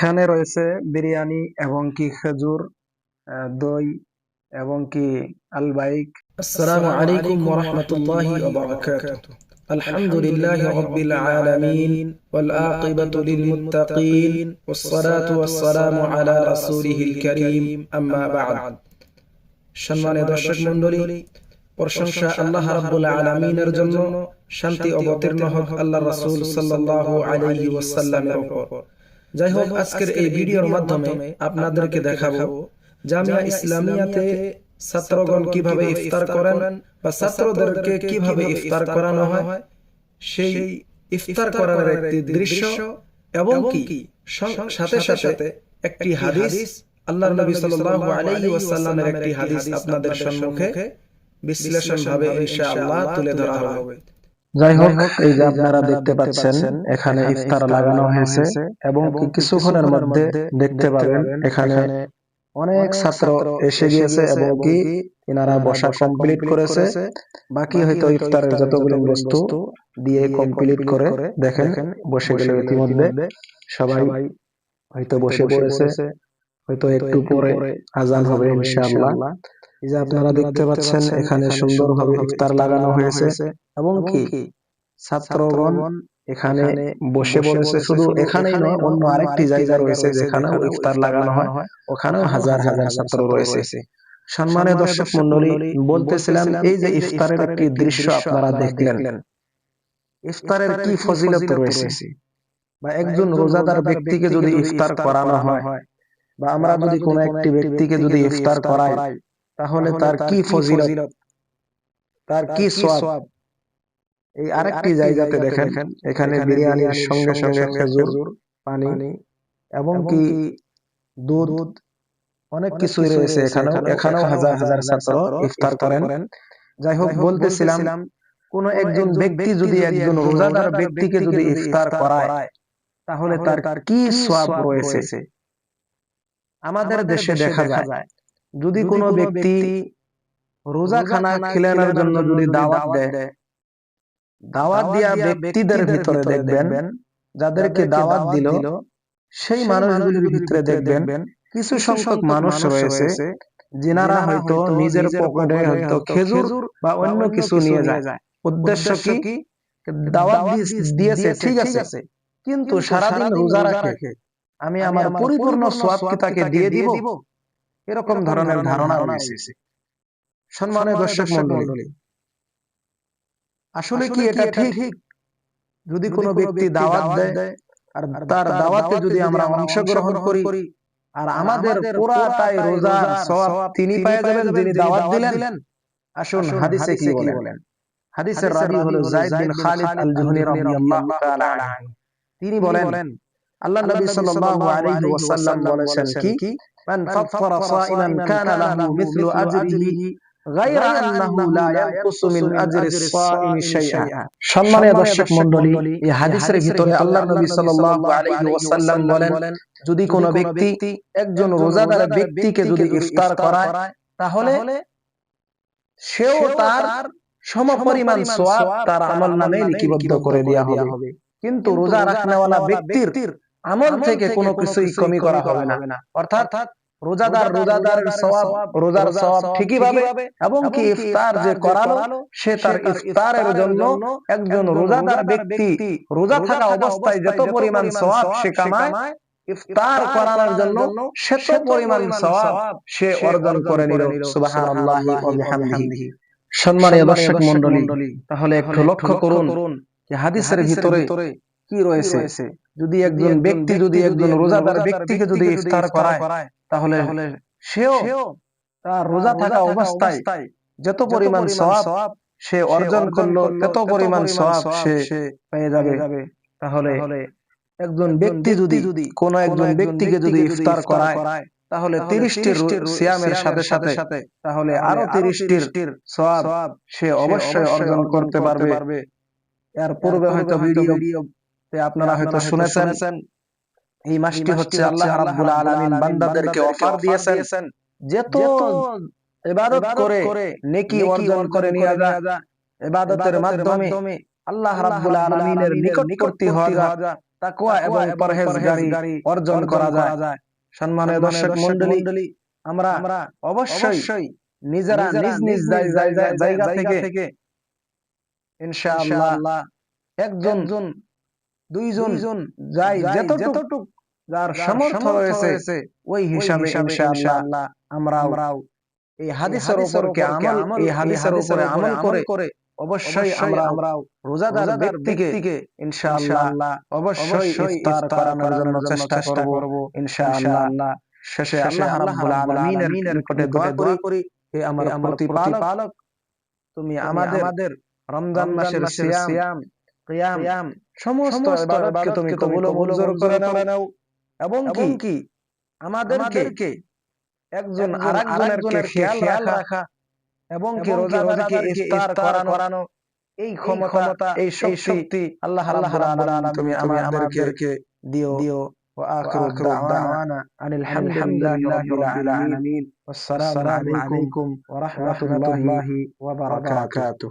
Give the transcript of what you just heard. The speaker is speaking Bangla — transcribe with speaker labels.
Speaker 1: এখানে রয়েছে বিরিয়ানি এবং কি খেজুর দই এবং কি আলবাইক।
Speaker 2: আসসালামু আলাইকুম ওয়া রাহমাতুল্লাহি ওয়া বারাকাতুহু। আলহামদুলিল্লাহি রাব্বিল আলামিন ওয়াল আকিবাতু লিল মুত্তাকিন ওয়াস সালাতু ওয়াস সালামু আলা রাসূলিহিল কারীম। আম্মা বা'দ। সম্মানিত দর্শক মণ্ডলী, প্রশংসা আল্লাহ রাব্বুল আলামিনের জন্য শান্তি অবতীর্ণ হোক আল্লাহর রাসূল সাল্লাল্লাহু আলাইহি ওয়াসাল্লামের উপর। যাই হোক আজকের এই ভিডিওর মাধ্যমে আপনাদেরকে দেখাবো জামিয়া ইসলামিয়াতে ছাত্রগণ কীভাবে ইফতার করেন বা ছাত্রদেরকে কীভাবে ইফতার করানো হয় সেই ইফতার করার একটি দৃশ্য এবং কি? সাথে সাথে একটি হাদিস আল্লাহর নবী সাল্লাল্লাহু আলাইহি ওয়াসাল্লামের একটি হাদিস আপনাদের সম্মুখে বিশ্লেষণভাবে ইনশাআল্লাহ তুলে ধরা হবে।
Speaker 1: যাই হোক এই যে আপনারা দেখতে পাচ্ছেন এখানে ইফতার লাগানো হয়েছে এবং কিছুক্ষণের মধ্যে দেখতে পাবেন এখানে অনেক ছাত্র এসে গিয়েছে এবং কি এনারা বসা কমপ্লিট করেছে বাকি হয়তো ইফতারের যতগুলো বস্তু দিয়ে কমপ্লিট করে দেখেন বসে গেল ইতিমধ্যে। সবাই হয়তো বসে পড়েছে হয়তো একটু পরে আজান হবে ইনশাআল্লাহ। এই যে আপনারা দেখতে পাচ্ছেন এখানে সুন্দরভাবে ইফতার লাগানো হয়েছে। এবং কি ছাত্রগণ এখানে বসে পড়েছে শুধু এখানেই নয় অন্য আরেকটি জায়গা রয়েছে যেখানে ইফতার লাগানো হয়। ওখানেও হাজার হাজার ছাত্র রয়েছে। সম্মানের দর্শক মন্ডলী বলতেছিলাম এই যে ইফতারের একটি দৃশ্য আপনারা দেখলেন। ইফতারের কি ফজিলত রয়েছে? বা একজন রোজাদার ব্যক্তিকে যদি ইফতার করানো হয় বা আমরা যদি কোনো একটি ব্যক্তিকে যদি ইফতার করাই তাহলে তার কি ফজিলত? তার কি সোয়াব এই আরেকটি জায়গাতে দেখেন এখানে বিরিয়ানির সঙ্গে সঙ্গে খেজুর পানি এবং কি দুধ? অনেক কিছুই রয়েছে এখানেও এখানেও হাজার হাজার ছাত্র ইফতার করেন। যাই হোক বলতেছিলাম কোন একজন ব্যক্তি যদি একজন রোজাদার ব্যক্তিকে যদি ইফতার করায় তাহলে তার কি সোয়াব রয়েছে? আমাদের দেশে দেখা যায়। যদি কোনো ব্যক্তি রোজা খানা খিলানোর জন্য যদি দাওয়াত দেয় দাওয়াত দিয়া ব্যক্তিদের ভিতরে দেখবেন যাদেরকে দাওয়াত দিল সেই মানুষগুলির ভিতরে দেখবেন কিছু সংখ্যক মানুষ রয়েছে যিনারা হয়তো নিজের পকেটে হয়তো খেজুর বা অন্য কিছু নিয়ে যায়। উদ্দেশ্য কি? দাওয়াত দিয়েছে ঠিক আছে। কিন্তু সারাদিন রোজা রাখে। আমি আমার পরিপূর্ণ সোয়াব কি তাকে দিয়ে দিব? এরকম ধরনের ধারণা সম্মানের দর্শক মন্ডলী আসলে কি এটা ঠিক? যদি কোনো ব্যক্তি দাওয়াত দেয় আর তার দাওয়াতে যদি আমরা অংশগ্রহণ করি আর আমাদের পুরাটাই রোজার সওয়াব তিনি পেয়ে যাবেন যিনি দাওয়াত দিলেন আসুন হাদিসে কি বলেন? হাদিসের রাবি হলো যায়েদ বিন খালিদ আল জুহনি রাদিয়াল্লাহু তাআলা তিনি বলেন আল্লাহ নবী সাল্লাল্লাহু আলাইহি ওয়াসাল্লাম বলেছেন কি? মান ফাত্তারা সাইমান কানা লাহু মিথলু আজরিহি غير أنه لا ينقص من أجر الصائم شيئا সম্মানীয় দর্শক মণ্ডলী এই হাদিসের ভিতরে আল্লাহ নবী সাল্লাল্লাহু আলাইহি ওয়াসাল্লাম বলেন যদি কোনো ব্যক্তি একজন রোজাদার ব্যক্তিকে যদি ইফতার করায় তাহলে সেও তার সমপরিমাণ সোয়াব তার আমল নামে লিপিবদ্ধ করে দেওয়া হবে কিন্তু রোজা রাখনেওয়ালা ব্যক্তির আমল থেকে কোনো কিছুই কমি করা হবে না অর্থাৎ রোজাদার রোজাদারের সওয়াব রোজার সওয়াব ঠিকই পাবে এবং কি ইফতার যে করালো সে তার ইফতারের জন্য একজন রোজাদার ব্যক্তি রোজা থাকা অবস্থায় যত পরিমাণ সওয়াব সে কামায় ইফতার করানোর জন্য সেত পরিমাণ সওয়াব সে অর্জন করে নিল। সুবহানাল্লাহি ওয়া বিহামদিহি। সম্মানীয় দর্শক মণ্ডলী তাহলে একটু লক্ষ্য করুন যে হাদিসের ভিতরে কি রয়েছে? যদি একজন ব্যক্তি যদি একজন রোজাদার ব্যক্তিকে যদি ইফতার করায় তাহলে সেও তার রোজা থাকা অবস্থায় যত পরিমাণ সওয়াব সে অর্জন করল তত পরিমাণ সওয়াব সে পেয়ে যাবে। তাহলে একজন ব্যক্তি যদি কোন একজন ব্যক্তিকে যদি ইফতার করায় তাহলে তিরিশটির সিয়ামের সাথে সাথে তাহলে আরও তিরিশটির সওয়াব সে অবশ্যই অর্জন করতে পারবে। এর পূর্বে হয়তো ভিডিও আপনারা হয়তো শুনেছেন। এই মাসটি হচ্ছে আল্লাহ রাব্বুল আলামিন বান্দাদেরকে অফার দিয়েছেন। যত ইবাদত করে নেকি অর্জন করে নিয়ে যা। ইবাদতের মাধ্যমে আল্লাহ রাব্বুল আলামিনের নিকটবর্তী হওয়া যা তাকওয়া এবং পরহেজগারি অর্জন করা যায় সম্মানীয় দর্শক মণ্ডলী আমরা অবশ্যই নিজেরা নিজ নিজ জায়- জায়- জায়- জায়গা থেকে ইনশাআল্লাহ একজন দুইজন যাই যতটুকু যার সামর্থ্য রয়েছে ওই হিসাবে ইনশাআল্লাহ আমরা আমরাও এই হাদিসের উপর কি আমল এই হাদিসের উপরে আমল করে অবশ্যই আমরা আমরাও রোজাদার ব্যক্তিকে ইনশাআল্লাহ অবশ্যই ইফতার করানোর জন্য চেষ্টা করব ইনশাআল্লাহ। শেষে আল্লাহ রাব্বুল আলামিনের নিকটে দোয়া করি হে আমার প্রতিপালক। তুমি আমাদের রমজান মাসের সিয়াম কিয়াম সমস্ত ইবাদতকে তুমি কবুল ও মঞ্জুর করে নাও এবং কি আমাদেরকে একজন আরেকজনের খেয়াল রাখা এবং কি রোজাদারকে ইফতার করানো এই ক্ষমতা এই শক্তি আল্লাহ রাব্বুল আলামিন তুমি আমাদেরকে দিও দিও وآخر دعوانا أن الحمد لله رب العالمين والسلام عليكم ورحمة الله وبركاته